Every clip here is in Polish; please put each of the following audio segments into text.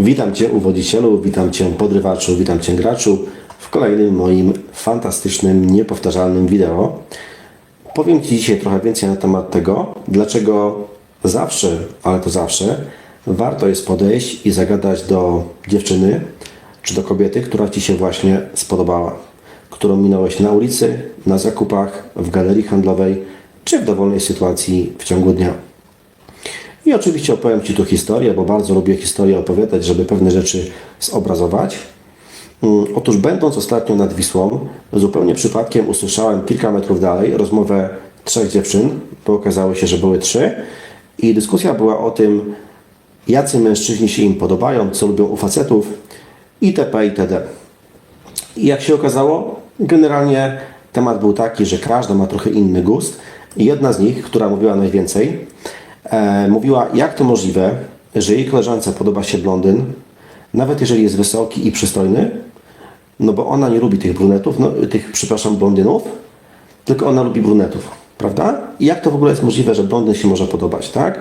Witam Cię uwodzicielu, witam Cię podrywaczu, witam Cię graczu w kolejnym moim fantastycznym, niepowtarzalnym wideo. Powiem Ci dzisiaj trochę więcej na temat tego, dlaczego zawsze, ale to zawsze, warto jest podejść i zagadać do dziewczyny czy do kobiety, która Ci się właśnie spodobała, którą minąłeś na ulicy, na zakupach, w galerii handlowej czy w dowolnej sytuacji w ciągu dnia. I oczywiście opowiem Ci tu historię, bo bardzo lubię historię opowiadać, żeby pewne rzeczy zobrazować. Mm, Otóż będąc ostatnio nad Wisłą, zupełnie przypadkiem usłyszałem kilka metrów dalej rozmowę trzech dziewczyn, bo okazało się, że były trzy i dyskusja była o tym, jacy mężczyźni się im podobają, co lubią u facetów itp. itd. I jak się okazało, generalnie temat był taki, że każda ma trochę inny gust. I jedna z nich, która mówiła najwięcej, e, mówiła, jak to możliwe, że jej koleżance podoba się blondyn, nawet jeżeli jest wysoki i przystojny, no bo ona nie lubi tych brunetów, no, tych, przepraszam, blondynów, tylko ona lubi brunetów, prawda? I jak to w ogóle jest możliwe, że blondyn się może podobać, tak?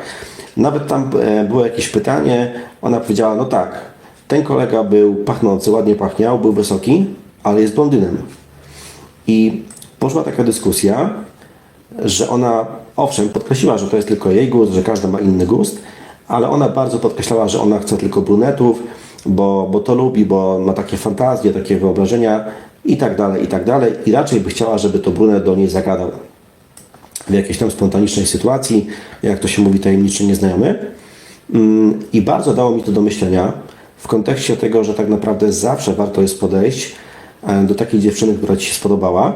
Nawet tam e, było jakieś pytanie, ona powiedziała, no tak, ten kolega był pachnący, ładnie pachniał, był wysoki, ale jest blondynem. I poszła taka dyskusja, że ona, owszem, podkreśliła, że to jest tylko jej gust, że każda ma inny gust, ale ona bardzo podkreślała, że ona chce tylko brunetów, bo, bo to lubi, bo ma takie fantazje, takie wyobrażenia i tak dalej, i tak dalej. I raczej by chciała, żeby to brunet do niej zagadał w jakiejś tam spontanicznej sytuacji, jak to się mówi, tajemniczy nieznajomy. Mm, I bardzo dało mi to do myślenia w kontekście tego, że tak naprawdę zawsze warto jest podejść e, do takiej dziewczyny, która Ci się spodobała,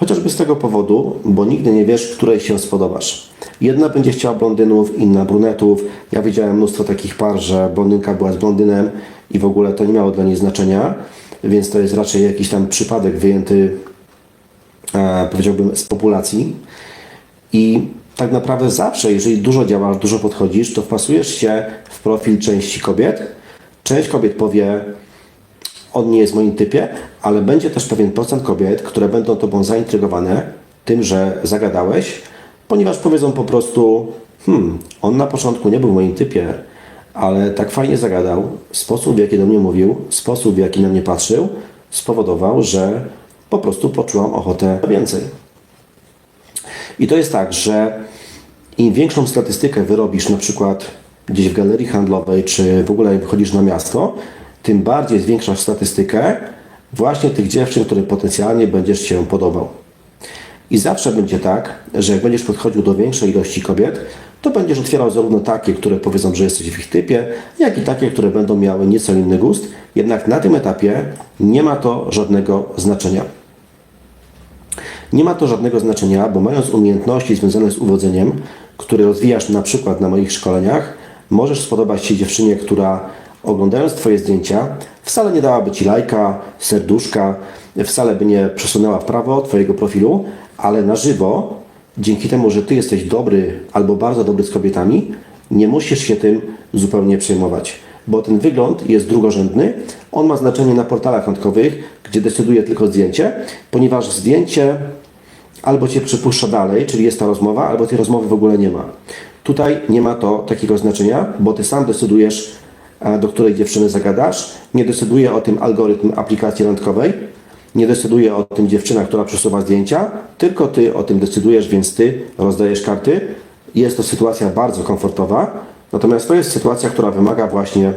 chociażby z tego powodu, bo nigdy nie wiesz, której się spodobasz. Jedna będzie chciała blondynów, inna brunetów. Ja widziałem mnóstwo takich par, że blondynka była z blondynem i w ogóle to nie miało dla niej znaczenia, więc to jest raczej jakiś tam przypadek wyjęty, e, powiedziałbym, z populacji. I tak naprawdę zawsze, jeżeli dużo działasz, dużo podchodzisz, to wpasujesz się w profil części kobiet. Część kobiet powie, on nie jest w moim typie, ale będzie też pewien procent kobiet, które będą tobą zaintrygowane tym, że zagadałeś, ponieważ powiedzą po prostu, hmm, on na początku nie był w moim typie, ale tak fajnie zagadał, sposób w jaki do mnie mówił, sposób w jaki na mnie patrzył, spowodował, że po prostu poczułam ochotę więcej. I to jest tak, że im większą statystykę wyrobisz na przykład gdzieś w galerii handlowej, czy w ogóle jak wychodzisz na miasto, tym bardziej zwiększasz statystykę właśnie tych dziewczyn, które potencjalnie będziesz się podobał. I zawsze będzie tak, że jak będziesz podchodził do większej ilości kobiet, to będziesz otwierał zarówno takie, które powiedzą, że jesteś w ich typie, jak i takie, które będą miały nieco inny gust. Jednak na tym etapie nie ma to żadnego znaczenia. Nie ma to żadnego znaczenia, bo mając umiejętności związane z uwodzeniem, które rozwijasz na przykład na moich szkoleniach, możesz spodobać się dziewczynie, która oglądając Twoje zdjęcia wcale nie dałaby Ci lajka, serduszka, wcale by nie przesunęła w prawo Twojego profilu, ale na żywo, dzięki temu, że Ty jesteś dobry albo bardzo dobry z kobietami, nie musisz się tym zupełnie przejmować, bo ten wygląd jest drugorzędny. On ma znaczenie na portalach randkowych, gdzie decyduje tylko zdjęcie, ponieważ zdjęcie albo Cię przypuszcza dalej, czyli jest ta rozmowa, albo tej rozmowy w ogóle nie ma. Tutaj nie ma to takiego znaczenia, bo Ty sam decydujesz, do której dziewczyny zagadasz. Nie decyduje o tym algorytm aplikacji randkowej, nie decyduje o tym dziewczyna, która przesuwa zdjęcia, tylko Ty o tym decydujesz, więc Ty rozdajesz karty. Jest to sytuacja bardzo komfortowa, natomiast to jest sytuacja, która wymaga właśnie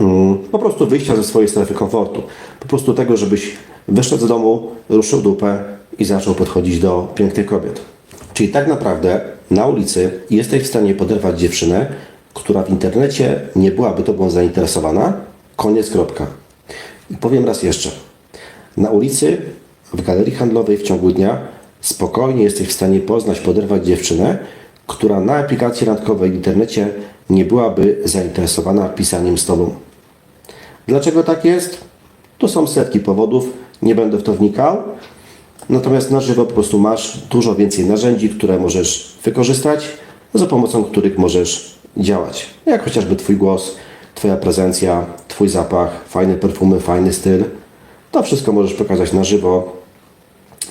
mm, po prostu wyjścia ze swojej strefy komfortu. Po prostu tego, żebyś wyszedł z domu, ruszył dupę i zaczął podchodzić do pięknych kobiet. Czyli tak naprawdę na ulicy jesteś w stanie poderwać dziewczynę, która w internecie nie byłaby Tobą zainteresowana. Koniec, kropka. I powiem raz jeszcze. Na ulicy, w galerii handlowej w ciągu dnia spokojnie jesteś w stanie poznać, poderwać dziewczynę, która na aplikacji randkowej w internecie nie byłaby zainteresowana pisaniem z Tobą. Dlaczego tak jest? To są setki powodów, nie będę w to wnikał. Natomiast na żywo po prostu masz dużo więcej narzędzi, które możesz wykorzystać, za pomocą których możesz działać. Jak chociażby Twój głos, Twoja prezencja, Twój zapach, fajne perfumy, fajny styl. To wszystko możesz pokazać na żywo.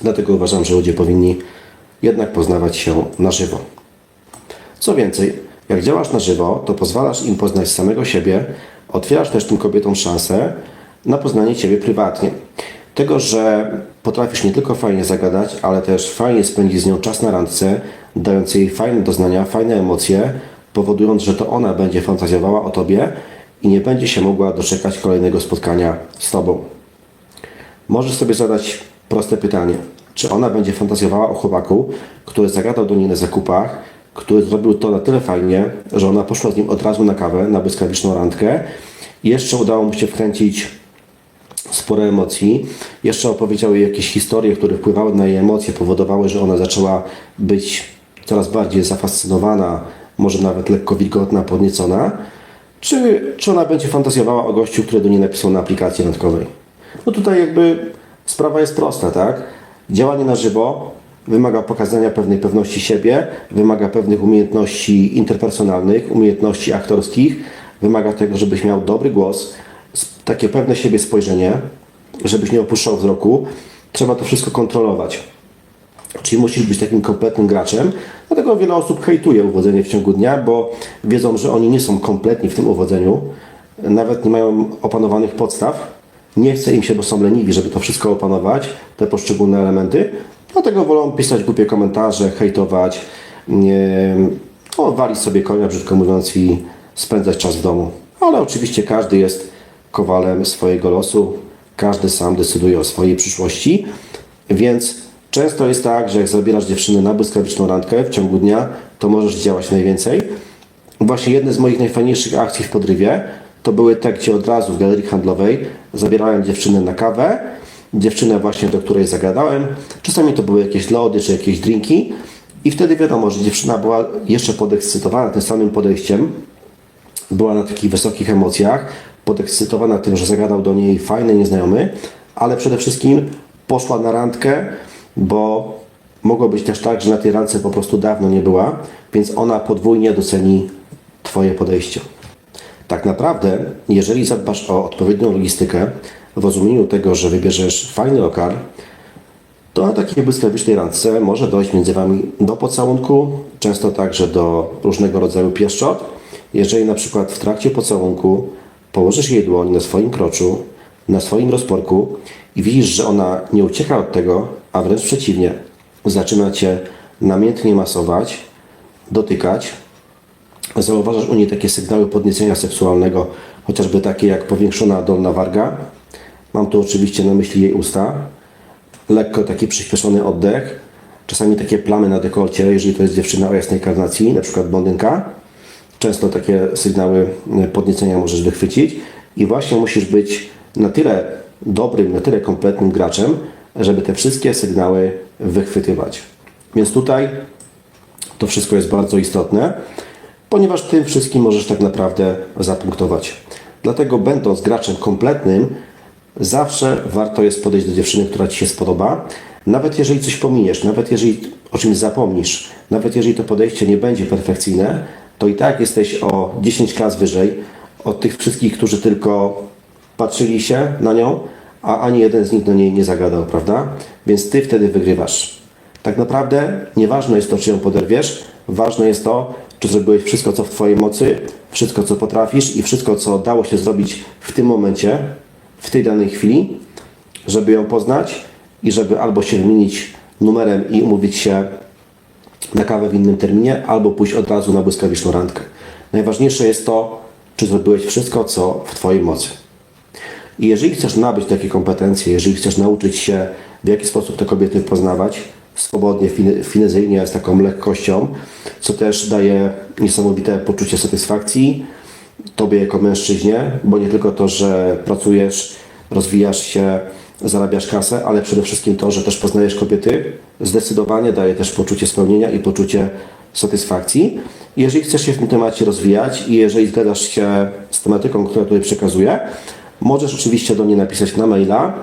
Dlatego uważam, że ludzie powinni jednak poznawać się na żywo. Co więcej, jak działasz na żywo, to pozwalasz im poznać samego siebie otwierasz też tym kobietom szansę na poznanie Ciebie prywatnie. Tego, że potrafisz nie tylko fajnie zagadać, ale też fajnie spędzić z nią czas na randce, dając jej fajne doznania, fajne emocje, powodując, że to ona będzie fantazjowała o Tobie i nie będzie się mogła doczekać kolejnego spotkania z Tobą. Możesz sobie zadać proste pytanie. Czy ona będzie fantazjowała o chłopaku, który zagadał do niej na zakupach, który zrobił to na tyle fajnie, że ona poszła z nim od razu na kawę, na błyskawiczną randkę jeszcze udało mu się wkręcić sporo emocji. Jeszcze opowiedział jej jakieś historie, które wpływały na jej emocje, powodowały, że ona zaczęła być coraz bardziej zafascynowana, może nawet lekko wilgotna, podniecona. Czy, czy ona będzie fantazjowała o gościu, który do niej napisał na aplikacji randkowej? No tutaj jakby sprawa jest prosta, tak? Działanie na żywo wymaga pokazania pewnej pewności siebie, wymaga pewnych umiejętności interpersonalnych, umiejętności aktorskich, wymaga tego, żebyś miał dobry głos, takie pewne siebie spojrzenie, żebyś nie opuszczał wzroku. Trzeba to wszystko kontrolować. Czyli musisz być takim kompletnym graczem. Dlatego wiele osób hejtuje uwodzenie w ciągu dnia, bo wiedzą, że oni nie są kompletni w tym uwodzeniu, nawet nie mają opanowanych podstaw. Nie chce im się, bo są leniwi, żeby to wszystko opanować, te poszczególne elementy. Dlatego wolą pisać głupie komentarze, hejtować, nie, no, walić sobie konia, brzydko mówiąc, i spędzać czas w domu. Ale oczywiście każdy jest kowalem swojego losu, każdy sam decyduje o swojej przyszłości, więc często jest tak, że jak zabierasz dziewczynę na błyskawiczną randkę w ciągu dnia, to możesz działać najwięcej. Właśnie jedne z moich najfajniejszych akcji w podrywie to były te, gdzie od razu w galerii handlowej zabierałem dziewczynę na kawę, dziewczynę właśnie, do której zagadałem. Czasami to były jakieś lody czy jakieś drinki i wtedy wiadomo, że dziewczyna była jeszcze podekscytowana tym samym podejściem, była na takich wysokich emocjach, podekscytowana tym, że zagadał do niej fajny nieznajomy, ale przede wszystkim poszła na randkę, bo mogło być też tak, że na tej randce po prostu dawno nie była, więc ona podwójnie doceni Twoje podejście. Tak naprawdę, jeżeli zadbasz o odpowiednią logistykę, w rozumieniu tego, że wybierzesz fajny lokal, to na takiej błyskawicznej randce może dojść między Wami do pocałunku, często także do różnego rodzaju pieszczot. Jeżeli na przykład w trakcie pocałunku położysz jej dłoń na swoim kroczu, na swoim rozporku i widzisz, że ona nie ucieka od tego, a wręcz przeciwnie, zaczyna Cię namiętnie masować, dotykać, zauważasz u niej takie sygnały podniecenia seksualnego, chociażby takie jak powiększona dolna warga. Mam tu oczywiście na myśli jej usta, lekko taki przyspieszony oddech, czasami takie plamy na dekolcie, jeżeli to jest dziewczyna o jasnej karnacji, na przykład blondynka. Często takie sygnały podniecenia możesz wychwycić. I właśnie musisz być na tyle dobrym, na tyle kompletnym graczem, żeby te wszystkie sygnały wychwytywać. Więc tutaj to wszystko jest bardzo istotne, ponieważ tym wszystkim możesz tak naprawdę zapunktować. Dlatego będąc graczem kompletnym, zawsze warto jest podejść do dziewczyny, która Ci się spodoba. Nawet jeżeli coś pominiesz, nawet jeżeli o czymś zapomnisz, nawet jeżeli to podejście nie będzie perfekcyjne, to i tak jesteś o 10 klas wyżej od tych wszystkich, którzy tylko patrzyli się na nią, a ani jeden z nich do niej nie zagadał, prawda? Więc Ty wtedy wygrywasz. Tak naprawdę nieważne jest to, czy ją poderwiesz, ważne jest to, czy zrobiłeś wszystko, co w Twojej mocy, wszystko, co potrafisz i wszystko, co dało się zrobić w tym momencie, w tej danej chwili, żeby ją poznać i żeby albo się wymienić numerem i umówić się na kawę w innym terminie, albo pójść od razu na błyskawiczną randkę. Najważniejsze jest to, czy zrobiłeś wszystko, co w Twojej mocy. I jeżeli chcesz nabyć takie kompetencje, jeżeli chcesz nauczyć się, w jaki sposób te kobiety poznawać, swobodnie, fin- finezyjnie, z taką lekkością, co też daje niesamowite poczucie satysfakcji Tobie jako mężczyźnie, bo nie tylko to, że pracujesz, rozwijasz się, zarabiasz kasę, ale przede wszystkim to, że też poznajesz kobiety, zdecydowanie daje też poczucie spełnienia i poczucie satysfakcji. Jeżeli chcesz się w tym temacie rozwijać i jeżeli zgadzasz się z tematyką, którą tutaj przekazuję, możesz oczywiście do mnie napisać na maila.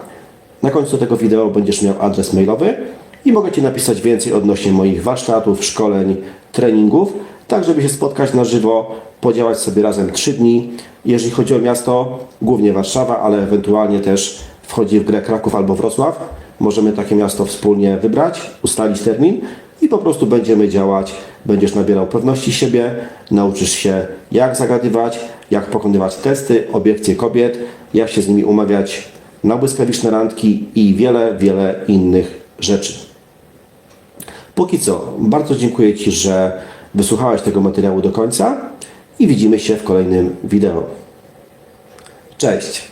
Na końcu tego wideo będziesz miał adres mailowy i mogę Ci napisać więcej odnośnie moich warsztatów, szkoleń, treningów, tak żeby się spotkać na żywo, podziałać sobie razem 3 dni. Jeżeli chodzi o miasto, głównie Warszawa, ale ewentualnie też wchodzi w grę Kraków albo Wrocław. Możemy takie miasto wspólnie wybrać, ustalić termin i po prostu będziemy działać. Będziesz nabierał pewności siebie, nauczysz się jak zagadywać, jak pokonywać testy, obiekcje kobiet, jak się z nimi umawiać na błyskawiczne randki i wiele, wiele innych rzeczy. Póki co, bardzo dziękuję Ci, że wysłuchałeś tego materiału do końca i widzimy się w kolejnym wideo. Cześć!